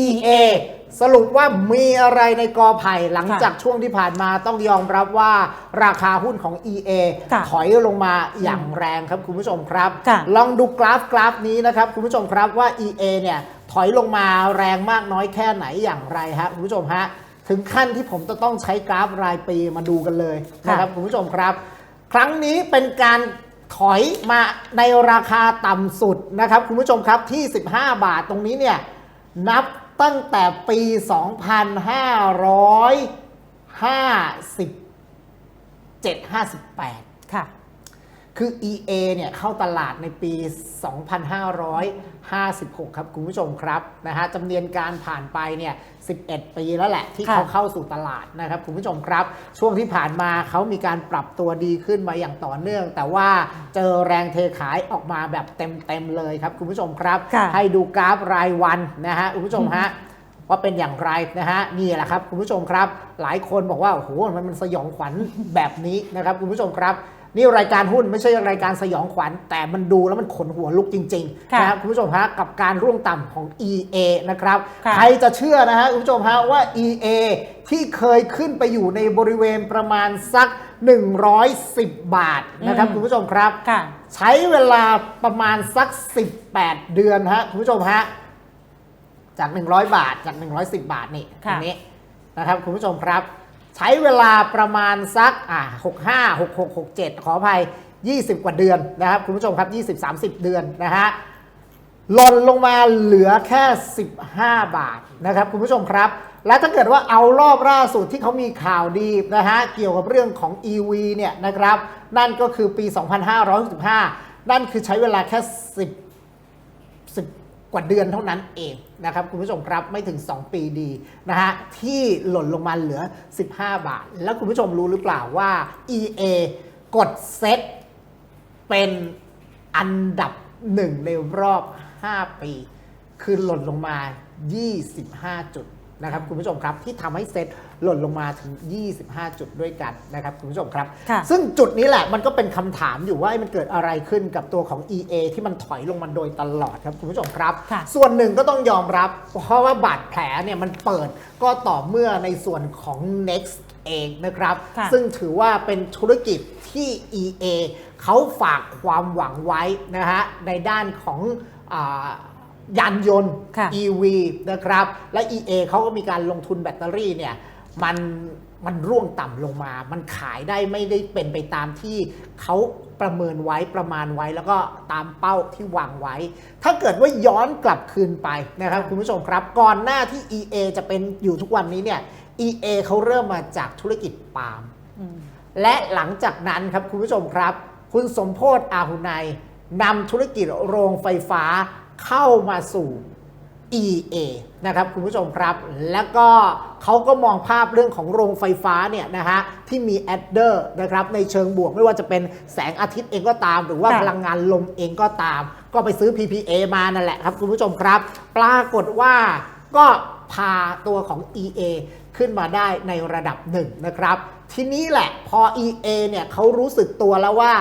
EA สรุปว่ามีอะไรในกอไผ่หลังค่ะจากช่วงที่ผ่านมาต้องยอมรับว่าราคาหุ้นของ EA ค่ะถอยลงมาอย่างแรงครับคุณผู้ชมครับค่ะลองดูกราฟกราฟนี้นะครับคุณผู้ชมครับว่า EA เนี่ยถอยลงมาแรงมากน้อยแค่ไหนอย่างไรฮะคุณผู้ชมฮะถึงขั้นที่ผมจะต้องใช้กราฟรายปีมาดูกันเลยนะครับคุณผู้ชมครับ ครั้งนี้เป็นการถอยมาในราคาต่ำสุดนะครับคุณผู้ชมครับที่ 15 บาทตรงนี้เนี่ย นับตั้งแต่ปี 2557 58 ค่ะ คือ EA เนี่ยเข้าตลาดในปี 2556 ครับคุณผู้ชมครับนะฮะจำเนียนการผ่านไปเนี่ย 11 ปีแล้วแหละ ที่ค่ะเขาเข้าสู่ตลาดนะครับคุณผู้ชมครับ ช่วงที่ผ่านมาเขามีการปรับตัวดีขึ้นมาอย่างต่อเนื่อง แต่ว่าเจอแรงเทขายออกมาแบบเต็มๆเลยครับคุณผู้ชมครับค่ะให้ดูกราฟรายวันนะฮะคุณผู้ชมฮะว่าเป็นอย่างไรนะฮะนี่แหละครับคุณผู้ชมครับ หลายคนบอกว่าโอ้โหมันมันสยองขวัญแบบนี้นะครับคุณผู้ชมครับ นี่รายการหุ้นไม่ใช่รายการสยองขวัญ แต่มันดูแล้วมันขนหัวลุกจริงๆค่ะนะครับคุณผู้ชมฮะกับการร่วงต่ำของ EA นะครับค่ะ ใครจะเชื่อนะฮะคุณผู้ชมฮะว่า EA ที่เคยขึ้นไปอยู่ในบริเวณประมาณสัก 110 บาทนะครับคุณผู้ชมครับ ค่ะ ใช้เวลาประมาณสัก 18 เดือนฮะคุณผู้ชมฮะจาก 100 บาทจาก 110 บาทนี่ตค่ะรงนี้นะครับคุณผู้ชมครับ ใช้เวลาประมาณสักอ่า65 66 67ขออภัย 20 กว่าเดือนนะครับ คุณผู้ชมครับ 20 30 เดือนนะฮะหล่นลงมาเหลือแค่ 15 บาทนะครับคุณผู้ชมครับ และถ้าเกิดว่าเอารอบล่าสุดที่เขามีข่าวดีนะฮะเกี่ยวกับเรื่องของ EV เนี่ยนะครับ นั่นก็คือปี 2565 นั่นคือใช้เวลาแค่ 10 กว่าเดือนเท่านั้นเองนะครับคุณผู้ชมครับไม่ถึง 2 ปีดีนะฮะที่หล่นลงมาเหลือ 15 บาท แล้วคุณผู้ชมรู้หรือเปล่าว่า EA กดเซ็ตเป็นอันดับหนึ่งในรอบ 5 ปี คือหล่นลงมา 25 จุด นะครับคุณผู้ชมครับที่ทำให้เซ็ตหล่นลงมาถึง 25 จุดด้วยกันนะครับคุณผู้ชมครับค่ะซึ่งจุดนี้แหละมันก็เป็นคำถามอยู่ว่ามันเกิดอะไรขึ้นกับตัวของ EA ที่มันถอยลงมาโดยตลอดครับคุณผู้ชมครับค่ะส่วนหนึ่งก็ต้องยอมรับ เพราะว่าบาดแผลเนี่ยมันเปิดก็ต่อเมื่อในส่วนของ next เองนะครับค่ะซึ่งถือว่าเป็นธุรกิจที่ EA เขาฝากความหวังไว้นะฮะในด้านของอา ยานยนต์ ค่ะ EV นะครับ และ EA เขาก็มีการลงทุนแบตเตอรี่เนี่ยมันมันร่วงต่ำลงมา มันขายได้ไม่ได้เป็นไปตามที่เขาประเมินไว้ประมาณไว้แล้วก็ตามเป้าที่วางไว้ ถ้าเกิดว่าย้อนกลับคืนไปนะครับคุณผู้ชมครับ ก่อนหน้าที่ EA จะเป็นอยู่ทุกวันนี้เนี่ย EA เขาเริ่มมาจากธุรกิจปาล์ม อืม และหลังจากนั้นครับคุณผู้ชมครับ คุณสมโพศอาหุไนยนำธุรกิจโรงไฟฟ้า เข้ามาสู่ EA นะครับคุณผู้ชมครับ แล้วก็เขาก็มองภาพเรื่องของโรงไฟฟ้าเนี่ยนะฮะที่มีแอดเดอร์นะครับในเชิงบวกไม่ว่าจะเป็นแสงอาทิตย์เองก็ตาม หรือว่าค่ะพลังงานลมเองก็ตาม ก็ไปซื้อ PPA มานั่นแหละครับคุณผู้ชมครับ ปรากฏว่าก็พาตัวของ EA ขึ้นมาได้ในระดับหนึ่งนะครับ ทีนี้แหละพอ EA เนี่ยเขารู้สึกตัวแล้วว่า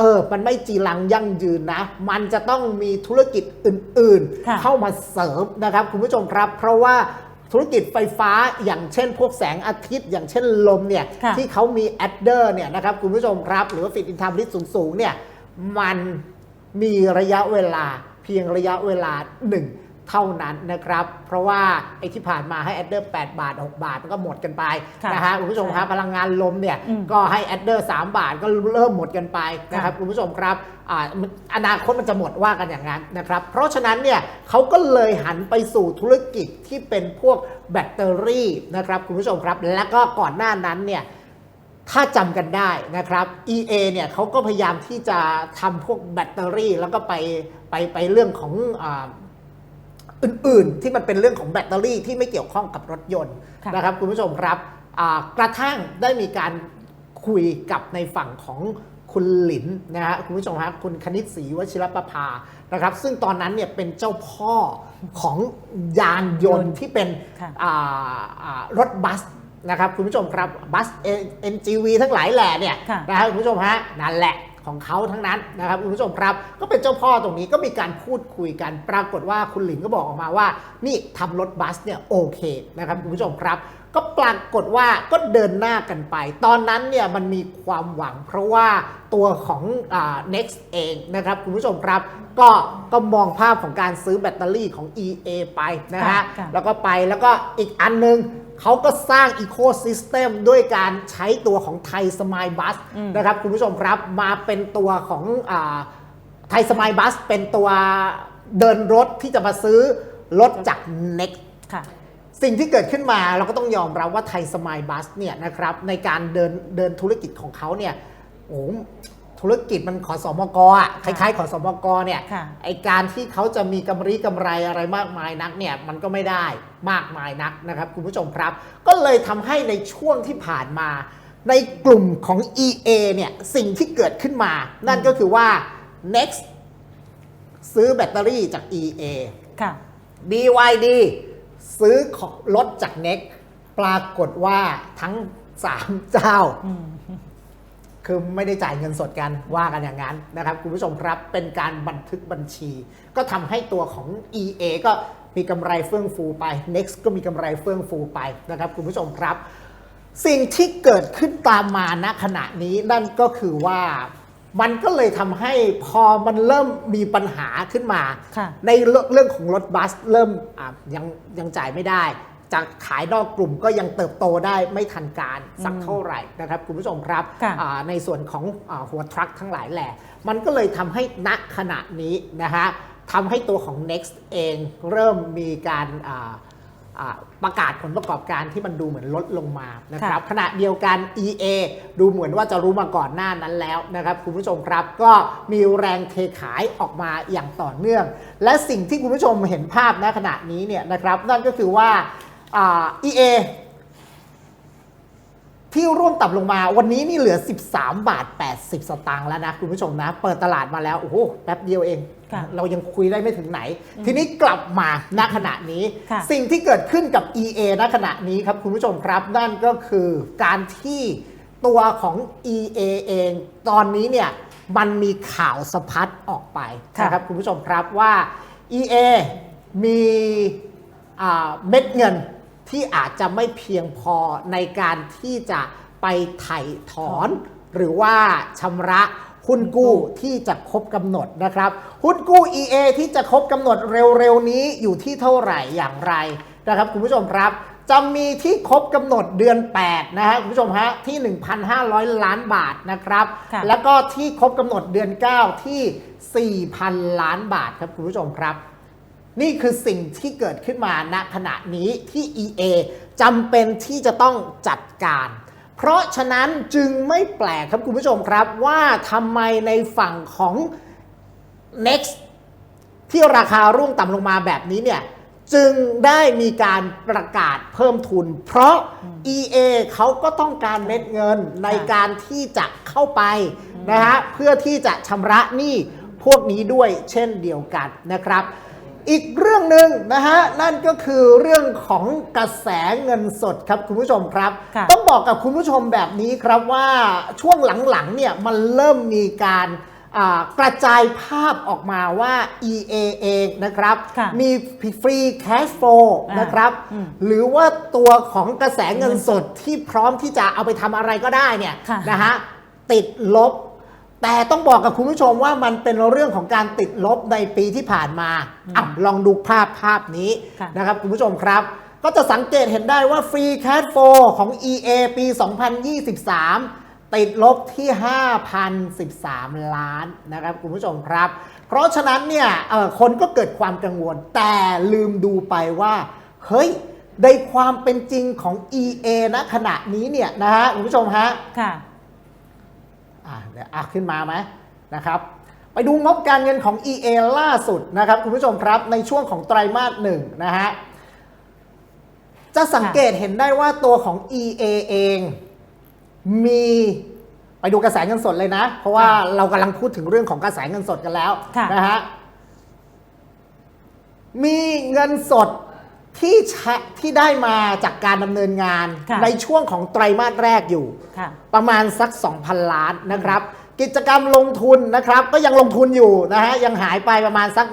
เออ มันไม่จีรังยั่งยืนนะ มันจะต้องมีธุรกิจอื่นค่ะๆเข้ามาเสริมนะครับคุณผู้ชมครับ เพราะว่าธุรกิจไฟฟ้าอย่างเช่น พวกแสงอาทิตย์อย่างเช่นลมเนี่ยค่ะที่เขามีแอดเดอร์เนี่ยนะครับคุณผู้ชมครับ หรือว่าฟิตอินทามลิตสูงๆเนี่ยมันมีระยะเวลาเพียงระยะเวลาหนึ่ง เท่านั้นนะครับ เพราะว่าไอ้ที่ผ่านมาให้แอดเดอร์ 8 บาท 6 บาทมันก็หมดกันไปค่ะนะฮะคุณผู้ชมครับพลังงานลมเนี่ยอืมก็ให้แอดเดอร์ 3 บาทก็เริ่มหมดกันไปนะครับค่ะคุณผู้ชมครับอ่าอนาคตมันจะหมดว่ากันอย่างนั้นนะครับ เพราะฉะนั้นเนี่ยเขาก็เลยหันไปสู่ธุรกิจที่เป็นพวกแบตเตอรี่นะครับคุณผู้ชมครับ และก็ก่อนหน้านั้นเนี่ยถ้าจำกันได้นะครับ EA เนี่ยเขาก็พยายามที่จะทำพวกแบตเตอรี่แล้วก็ไปไปไปเรื่องของ อาอื่นๆ ที่มันเป็นเรื่องของแบตเตอรี่ที่ไม่เกี่ยวข้องกับรถยนต์ค่ะนะครับคุณผู้ชมครับอ่ากระทั่งได้มีการคุยกับในฝั่งของคุณหลินนะฮะคุณผู้ชมฮะคุณคณิตศรีวชิรประภานะครับ ซึ่งตอนนั้นเนี่ยเป็นเจ้าพ่อของยานยนต์ที่เป็นค่ะอ่าอ่ารถบัสนะครับคุณผู้ชมครับบัส NGV ทั้งหลายแหล่เนี่ยค่ะนะครับคุณผู้ชมฮะนั่นแหละ ของเขาทั้งนั้นนะครับคุณผู้ชมครับ ก็เป็นเจ้าพ่อตรงนี้ก็มีการพูดคุยกัน ปรากฏว่าคุณหลิงก็บอกออกมาว่า นี่ทำรถบัสเนี่ยโอเคนะครับคุณผู้ชมครับ ก็ปรากฏว่าก็เดินหน้ากันไป ตอนนั้นเนี่ยมันมีความหวัง เพราะว่าตัวของอา next เองนะครับคุณผู้ชมครับก็ก็มองภาพของการซื้อแบตเตอรี่ของ EA ไปนะฮะค่ะค่ะแล้วก็ไปแล้วก็อีกอันหนึงเขาก็สร้างอีโค y ิสเต็มด้วยการใช้ตัวของไทยสมายบัสอืมนะครับคุณผู้ชมครับมาเป็นตัวของไทยสมายบัสเป็นตัวเดินรถที่จะมาซื้อรถจาก Next ค่ะ สิ่งที่เกิดขึ้นมาเราก็ต้องยอมรับว่าไทยสมายบัสเนี่ยนะครับในการเดินเดินธุรกิจของเขาเนี่ยโอ้โหธุรกิจมันขอสมกอะคล้ายๆขอสมกเนี่ยค่ะไอการที่เขาจะมีกำไรกำไรอะไรมากมายนักเนี่ยมันก็ไม่ได้มากมายนักนะครับคุณผู้ชมครับ ก็เลยทำให้ในช่วงที่ผ่านมา ในกลุ่มของ EA เนี่ยสิ่งที่เกิดขึ้นมา นั่นก็คือว่า next ซื้อแบตเตอรี่จาก EA ค่ะ BYD ซื้อของรถจาก Next ปรากฏว่าทั้ง3เจ้าอืมคือไม่ได้จ่ายเงินสดกันว่ากันอย่างนั้นนะครับ คุณผู้ชมครับเป็นการบันทึกบัญชี ก็ทำให้ตัวของ EA ก็มีกำไรเฟื่องฟูไป Next ก็มีกำไรเฟื่องฟูไปนะครับ คุณผู้ชมครับ สิ่งที่เกิดขึ้นตามมาณขณะนี้นั่นก็คือว่า มันก็เลยทำให้พอมันเริ่มมีปัญหาขึ้นมาค่ะในเรื่องเรื่องของรถบัสเริ่มอะยังยังจ่ายไม่ได้ จากขายนอกกลุ่มก็ยังเติบโตได้ไม่ทันการสักเท่าไหร่นะครับคุณผู้ชมครับค่ะอ่าในส่วนของอาหัวทรัคทั้งหลายแหละ มันก็เลยทำให้ณขณะนี้นะฮะทำให้ตัวของ Next เองเริ่มมีการอ่าอ่า ประกาศผลประกอบการที่มันดูเหมือนลดลงมานะครับขณะเดียวกัน EA ดูเหมือนว่าจะรู้มาก่อนหน้านั้นแล้วนะครับคุณผู้ชมครับก็มีแรงเทขายออกมาอย่างต่อเนื่อง และสิ่งที่คุณผู้ชมเห็นภาพณขณะนี้เนี่ยนะครับนั่นก็คือว่าอ่า EA ที่ร่วงต่ำลงมาวันนี้นี่เหลือ 13 บาท 80 สตางค์แล้วนะคุณผู้ชมนะ เปิดตลาดมาแล้ว โอ้โห แป๊บเดียวเองค่ะเรายังคุยได้ไม่ถึงไหน ทีนี้กลับมาณขณะนี้ค่ะสิ่งที่เกิดขึ้นกับ EA ณขณะนี้ครับคุณผู้ชมครับ นั่นก็คือการที่ตัวของ EA เอง ตอนนี้เนี่ยมันมีข่าวสะพัดออกไปค่ะนะครับคุณผู้ชมครับว่า EA มีอ่าเม็ดเงิน ที่อาจจะไม่เพียงพอในการที่จะไปไถ่ถอน หรือว่าชำระหุ้นกู้ที่จะครบกำหนดนะครับ หุ้นกู้ EA ที่จะครบกำหนดเร็วๆนี้อยู่ที่เท่าไหร่อย่างไรนะครับคุณผู้ชมครับจะมีที่ครบกำหนดเดือน 8 นะฮะคุณผู้ชมฮะที่ 1,500 ล้านบาทนะครับค่ะแล้วก็ที่ครบกำหนดเดือน 9 ที่ 4,000 ล้านบาทครับคุณผู้ชมครับ นี่คือสิ่งที่เกิดขึ้นมาณขณะนี้ที่ EA จำเป็นที่จะต้องจัดการ เพราะฉะนั้นจึงไม่แปลกครับคุณผู้ชมครับว่าทำไมในฝั่งของ Next ที่ราคาร่วงต่ำลงมาแบบนี้เนี่ยจึงได้มีการประกาศเพิ่มทุน เพราะ EA เขาก็ต้องการเม็ดเงินในการที่จะเข้าไปนะฮะเพื่อที่จะชำระหนี้พวกนี้ด้วยเช่นเดียวกันนะครับ อีกเรื่องหนึ่งนะฮะนั่นก็คือเรื่องของกระแสเงินสดครับคุณผู้ชมครับ ค่ะ ต้องบอกกับคุณผู้ชมแบบนี้ครับว่าช่วงหลังๆเนี่ยมันเริ่มมีการอ่ากระจายภาพออกมาว่า EA เองนะครับ ค่ะมีฟรีแคชโฟลอ่านะครับ อืมหรือว่าตัวของกระแสเงินสดที่พร้อมที่จะเอาไปทำอะไรก็ได้เนี่ยค่ะ นะฮะติดลบ แต่ต้องบอกกับคุณผู้ชมว่ามันเป็นเรื่องของการติดลบในปีที่ผ่านมาอะลองดูภาพภาพนี้ค่ะนะครับคุณผู้ชมครับ ก็จะสังเกตเห็นได้ว่าฟรีแคชโฟของ EA ปี 2023 ติดลบที่ 5,013 ล้านนะครับคุณผู้ชมครับ เพราะฉะนั้นเนี่ยเอ่อคนก็เกิดความกังวล แต่ลืมดูไปว่า เฮ้ยในความเป็นจริงของ EA ณขณะนี้เนี่ยนะฮะคุณผู้ชมฮะค่ะ อะเดี๋ยวอะขึ้นมาไหมนะครับไปดูงบการเงินของ EA ล่าสุดนะครับคุณผู้ชมครับในช่วงของไตรมาสหนึ่งนะฮะจะสังเกตเห็นได้ว่าตัวของ EA เองมีไปดูกระแสเงินสดเลยนะ เพราะว่าค่ะเรากำลังพูดถึงเรื่องของกระแสเงินสดกันแล้วค่ะนะฮะมีเงินสด ที่ใช้ที่ได้มาจากการดำเนินงานค่ะในช่วงของไตรมาสแรกอยู่ ค่ะ ประมาณสัก 2,000 ล้านนะครับ กิจกรรมลงทุนนะครับ ก็ยังลงทุนอยู่นะฮะยังหายไปประมาณสัก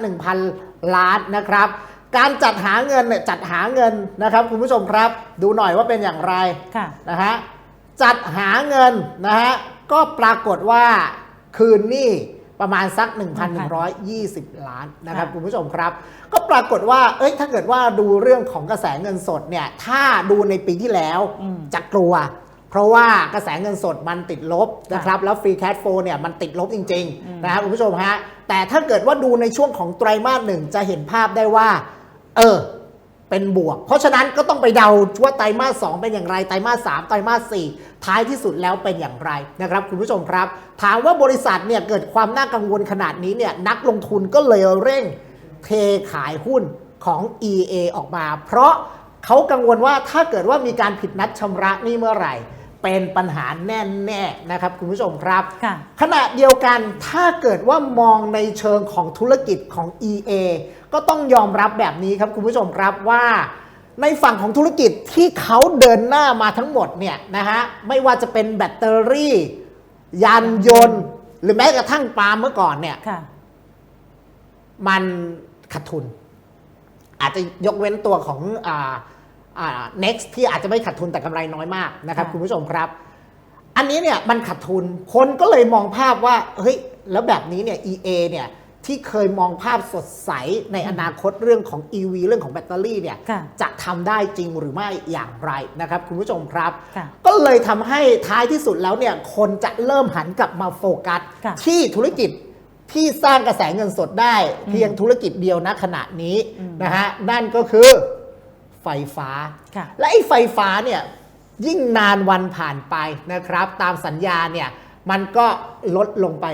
1,000 ล้านนะครับ การจัดหาเงินเนี่ยจัดหาเงินนะครับ คุณผู้ชมครับ ดูหน่อยว่าเป็นอย่างไร ค่ะ นะฮะจัดหาเงินนะฮะก็ปรากฏว่าคืนหนี้ ประมาณสัก 1,120 ล้านนะครับค่ะคุณผู้ชมครับ ก็ปรากฏว่าเอ้ยถ้าเกิดว่าดูเรื่องของกระแสเงินสดเนี่ยถ้าดูในปีที่แล้วอืมจะกลัว เพราะว่ากระแสเงินสดมันติดลบนะครับแล้วฟรีแค h โฟเนี่ยมันติดลบจริงอืมๆนะครับคุณผู้ชมฮะแต่ถ้าเกิดว่าดูในช่วงของไตรมาสหนึ่งจะเห็นภาพได้ว่า เออ เป็นบวก เพราะฉะนั้นก็ต้องไปเดาว่าไตรมาสสเป็นอย่างไร ไตรมาสสามไตรมาสสี่ท้ายที่สุดแล้วเป็นอย่างไรนะครับคุณผู้ชมครับ ถามว่าบริษัทเนี่ยเกิดความน่ากังวลขนาดนี้เนี่ยนักลงทุนก็เลยเร่งเทขายหุ้นของ EA ออกมา เพราะเขากังวลว่าถ้าเกิดว่ามีการผิดนัดชำระนี่เมื่อไหร่ เป็นปัญหาแน่ๆนะครับคุณผู้ชมครับค่ะขณะเดียวกันถ้าเกิดว่ามองในเชิงของธุรกิจของ EA ก็ต้องยอมรับแบบนี้ครับคุณผู้ชมครับว่าในฝั่งของธุรกิจที่เขาเดินหน้ามาทั้งหมดเนี่ยนะฮะไม่ว่าจะเป็นแบตเตอรี่ ยานยนต์ หรือแม้กระทั่งปาล์มเมื่อก่อนเนี่ยค่ะมันขาดทุน อาจจะยกเว้นตัวของอ่าอ่า next ที่อาจจะไม่ขาดทุนแต่กำไรน้อยมากนะครับค่ะคุณผู้ชมครับ อันนี้เนี่ยมันขาดทุนคนก็เลยมองภาพว่าเฮ้ยแล้วแบบนี้เนี่ย EA เนี่ยที่เคยมองภาพสดใสในอนาคตเรื่องของ EV เรื่องของแบตเตอรี่เนี่ยค่ะจะทำได้จริงหรือไม่อย่างไรนะครับคุณผู้ชมครับค่ะก็เลยทำให้ท้ายที่สุดแล้วเนี่ยคนจะเริ่มหันกลับมาโฟกัสค่ะที่ธุรกิจที่สร้างกระแสเงินสดได้ เพียงธุรกิจเดียวณขณะนี้อืมนะฮะนั่นก็คือไฟฟ้าค่ะและไอ้ไฟฟ้าเนี่ยยิ่งนานวันผ่านไปนะครับ ตามสัญญาเนี่ยมันก็ลดลงไป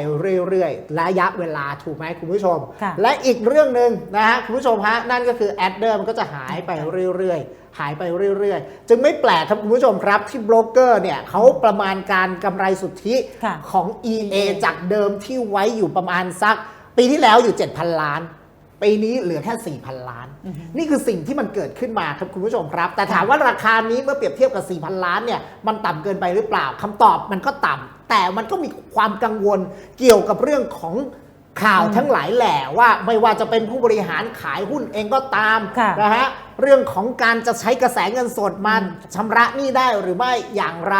เรื่อยๆ ระยะเวลาถูกไหมคุณผู้ชมค่ะและอีกเรื่องหนึ่งนะฮะคุณผู้ชมฮะนั่นก็คือแอดเดอร์มันก็จะหายไปเรื่อยๆ หายไปเรื่อยๆ จึงไม่แปลกครับคุณผู้ชมครับ ที่โบรกเกอร์เนี่ยเขาประมาณการกำไรสุทธิค่ะของ EA จากเดิมที่ไว้อยู่ประมาณสัก ปีที่แล้วอยู่ 7,000 ล้าน ปีนี้เหลือแค่ 4,000 ล้านอือฮึนี่คือสิ่งที่มันเกิดขึ้นมาครับคุณผู้ชมครับ แต่ถามว่าราคานี้เมื่อเปรียบเทียบกับ 4,000 ล้านเนี่ยมันต่ำเกินไปหรือเปล่าคำตอบมันก็ต่ำแต่มันก็มีความกังวลเกี่ยวกับเรื่องของข่าวอืมทั้งหลายแหล่ว่าไม่ว่าจะเป็นผู้บริหารขายหุ้นเองก็ตามค่ะนะฮะเรื่องของการจะใช้กระแสเงินสดมาอืมชำระหนี้ได้หรือไม่อย่างไร